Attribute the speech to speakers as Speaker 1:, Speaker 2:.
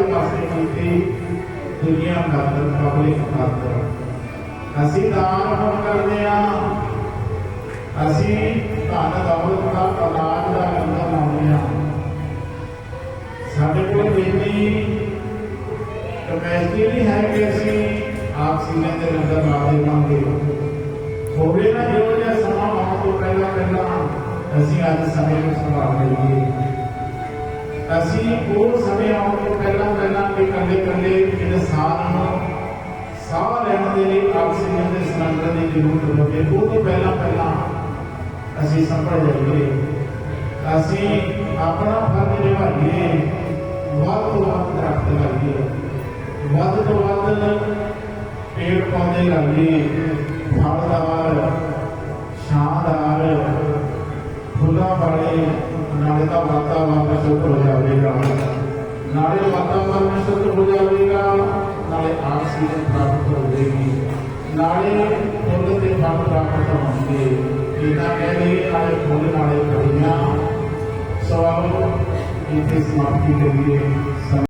Speaker 1: ਕੀਤੀ ਦੁਨੀਆ ਖਾਤਰ ਪਬਲਿਕ ਖਾਤਰ ਅਸੀਂ ਦਾਨ ਹੁਣ ਕਰਦੇ ਆ ਅਸੀਂ ਧਨ ਦੌਲਤ ਦਾ ਔਲਾਦ ਦਾ ਲੰਗਰ ਲਾਉਂਦੇ ਆ ਸਾਡੇ ਕੋਲ ਇੰਨੀ ਕਪੈਸਿਟੀ ਨਹੀਂ ਹੈ ਕਿ ਅਸੀਂ ਆਪ ਸੀਨੇ ਦੇ ਲੰਗਰ ਲਾ ਦੇਵਾਂਗੇ ਹੋਵੇ ਨਾ ਜੋ ਜਿਹਾ ਸਮਾਂ ਆਉਣ ਤੋਂ ਪਹਿਲਾਂ ਪਹਿਲਾਂ ਅਸੀਂ ਅੱਜ ਸਮੇਂ ਨੂੰ ਸੰਭਾਲ ਲਈਏ। ਅਸੀਂ ਉਹ ਸਮੇਂ ਆਉਣ ਤੋਂ ਪਹਿਲਾਂ ਪਹਿਲਾਂ ਕਿ ਕੱਲੇ ਕੱਲੇ ਇਨਸਾਨ ਨੂੰ ਸਾਹ ਲੈਣ ਦੇ ਲਈ ਆਕਸੀਜਨ ਦੇ ਸਿਲੰਡਰ ਦੀ ਜ਼ਰੂਰਤ ਹੋਵੇ, ਉਹ ਤੋਂ ਪਹਿਲਾਂ ਪਹਿਲਾਂ ਅਸੀਂ ਸੰਭਲ ਜਾਈਏ। ਅਸੀਂ ਆਪਣਾ ਫਰਜ਼ ਨਿਭਾਈਏ, ਵੱਧ ਤੋਂ ਵੱਧ ਦਰਖਤ ਲਾਈਏ, ਵੱਧ ਤੋਂ ਵੱਧ ਪੇੜ ਪੌਦੇ ਲਾਈਏ ਫੁੱਲਾਂ ਵਾਲੇ ਨਾਲੇ ਤਾਂ ਵਾਤਾਵਰਨ ਸ਼ੁੱਧ ਹੋ ਜਾਵੇਗਾ। ਨਾਲੇ ਵਾਤਾਵਰਨ ਸ਼ੁੱਧ ਹੋ ਜਾਵੇਗਾ, ਨਾਲੇ ਆਕਸੀਜਨ ਪ੍ਰਾਪਤ ਹੋਵੇਗੀ। ਨਾਲੇ ਫੁੱਲ ਤੇ ਫਲ ਪ੍ਰਾਪਤ ਹੋਣਗੇ। ਇਹਨਾਂ ਕਹਿੰਦੇ ਨਾਲੇ ਫੁੱਲ ਨਾਲੇ ਕਲੀਆਂ ਸੋ ਆਓ ਸਮਾਪਤੀ ਕਰੀਏ।